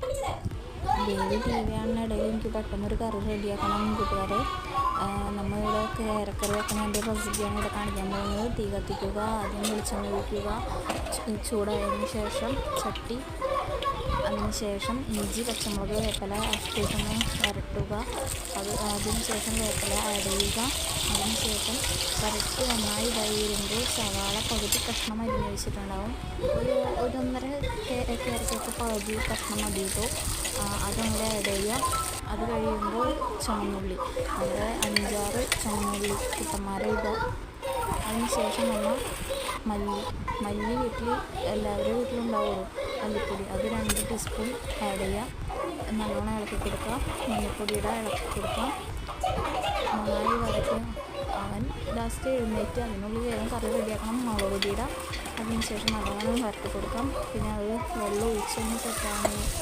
ദേവി T V കാണുന്ന ഇടയിൽ എനിക്ക് പെട്ടെന്നൊരു കറി റെഡിയാക്കണം കൂട്ടുകാരെ. നമ്മളിവിടെ കേരക്കറി എന്റെ റെസിപ്പിയാണ് ഇവിടെ കാണിക്കാൻ പോകുന്നത്. തീ കത്തിക്കുക ആദ്യം വെളിച്ചെണ്ണ ഒഴിക്കുക ചൂടായതിനു ശേഷം ചട്ടി അതിന് ശേഷം ഇഞ്ചി പച്ചമുളക് വേപ്പില ഇട്ടൊന്ന് വരട്ടുക. അത് അതിനുശേഷം വേപ്പില ആഡ് ചെയ്യുക അതിനുശേഷം വരട്ടി നന്നായി വരുമ്പോൾ സവാള പകുതി കഷ്ണം അരിഞ്ഞ് വെച്ചിട്ടുണ്ടാവും. ഒരു ഒരൊന്നര കേരക്കൊക്കെ പകുതി കഷ്ണം മതി അതങ്ങനെ ആഡ് ചെയ്യുക. അത് കഴിയുമ്പോൾ ചുമന്നുള്ളി. അവിടെ അഞ്ചാറ് ചുമന്നുള്ളി കുട്ടന്മാരെ ഇടുക. അതിന് ശേഷം നമ്മൾ മല്ലി മല്ലി വീട്ടിൽ എല്ലാവരുടെ വീട്ടിലും ഉണ്ടാവുള്ളൂ മല്ലിപ്പൊടി അത് രണ്ട് ടീസ്പൂൺ ആഡ് ചെയ്യുക നല്ലോണം ഇളക്കി കൊടുക്കുക മല്ലിപ്പൊടിയുടെ ഇളക്കി കൊടുക്കുക നന്നായി വരട്ട് അവൻ ലാസ്റ്റ് എഴുന്നേറ്റ് അതിനുള്ളിൽ വേഗം കറി റെഡിയാക്കണം. മുളക് പൊടിയുടെ. അതിന് ശേഷം നല്ലോണം വരട്ടി കൊടുക്കാം പിന്നെ അത് വെള്ളം ഒഴിച്ചൊന്ന് സെറ്റാണ്